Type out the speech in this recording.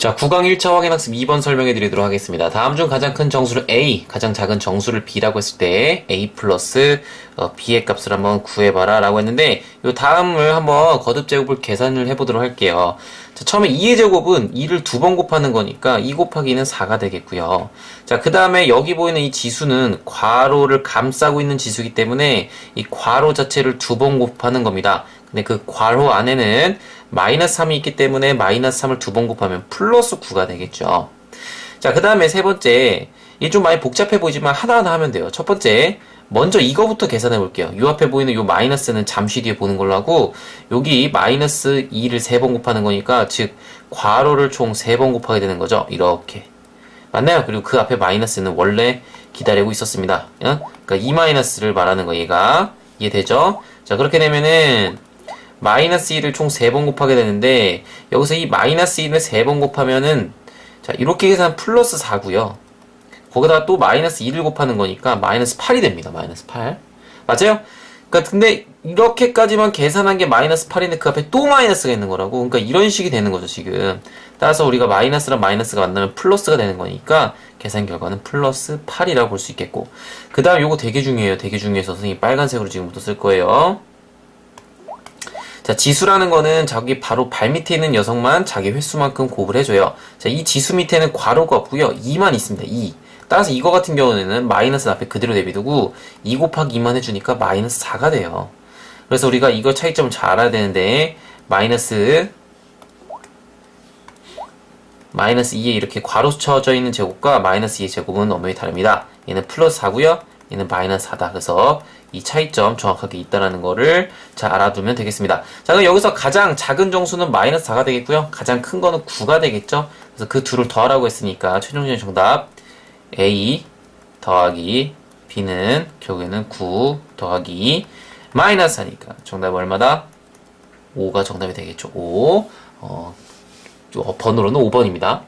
자, 9강 1차 확인학습 2번 설명해 드리도록 하겠습니다. 다음 중 가장 큰 정수를 A, 가장 작은 정수를 B라고 했을 때 A 플러스 어, B의 값을 한번 구해봐라 라고 했는데 이 다음을 한번 거듭 제곱을 계산을 해보도록 할게요. 자, 처음에 2의 제곱은 2를 두 번 곱하는 거니까 2 곱하기 2는 4가 되겠고요. 자, 그 다음에 여기 보이는 이 지수는 괄호를 감싸고 있는 지수이기 때문에 이 괄호 자체를 두 번 곱하는 겁니다. 근데 그 괄호 안에는 마이너스 3이 있기 때문에 마이너스 3을 두 번 곱하면 플러스 9가 되겠죠. 자, 그 다음에 세 번째. 이게 좀 많이 복잡해 보이지만 하나하나 하면 돼요. 첫 번째. 먼저 이거부터 계산해 볼게요. 요 앞에 보이는 요 마이너스는 잠시 뒤에 보는 걸로 하고, 여기 마이너스 2를 세 번 곱하는 거니까, 즉, 괄호를 총 세 번 곱하게 되는 거죠. 이렇게. 맞나요? 그리고 그 앞에 마이너스는 원래 기다리고 있었습니다. 어? 그러니까 이 마이너스를 말하는 거, 얘가. 이해되죠? 자, 그렇게 되면은, 마이너스 1을 총 3번 곱하게 되는데 여기서 이 마이너스 1을 3번 곱하면은 자 이렇게 계산 플러스 4고요. 거기다가 또 마이너스 2를 곱하는 거니까 마이너스 8이 됩니다 마이너스 8 맞아요? 그러니까 근데 이렇게까지만 계산한 게 마이너스 8인데 그 앞에 또 마이너스가 있는 거라고? 그러니까 이런 식이 되는 거죠 지금. 따라서 우리가 마이너스랑 마이너스가 만나면 플러스가 되는 거니까 계산 결과는 플러스 8이라고 볼 수 있겠고. 그 다음 요거 되게 중요해요 되게 중요해서 선생님 빨간색으로 지금부터 쓸 거예요 자, 지수라는 거는 자기 바로 발 밑에 있는 녀석만 자기 횟수만큼 곱을 해줘요. 자, 이 지수 밑에는 괄호가 없고요. 2만 있습니다. 2. 따라서 이거 같은 경우에는 마이너스 앞에 그대로 내비두고 2 곱하기 2만 해주니까 마이너스 4가 돼요. 그래서 우리가 이거 차이점을 잘 알아야 되는데 마이너스 마이너스 2에 이렇게 괄호 쳐져 있는 제곱과 마이너스 2의 제곱은 엄연히 다릅니다. 얘는 플러스 4고요. 얘는 마이너스 4다. 그래서 이 차이점 정확하게 있다라는 거를 잘 알아두면 되겠습니다. 자, 그럼 여기서 가장 작은 정수는 마이너스 4가 되겠고요. 가장 큰 거는 9가 되겠죠. 그래서 그 둘을 더하라고 했으니까 최종적인 정답 A 더하기 B는 결국에는 9 더하기 마이너스 4니까 정답 얼마다? 5가 정답이 되겠죠. 5. 어, 어, 번호로는 5번입니다.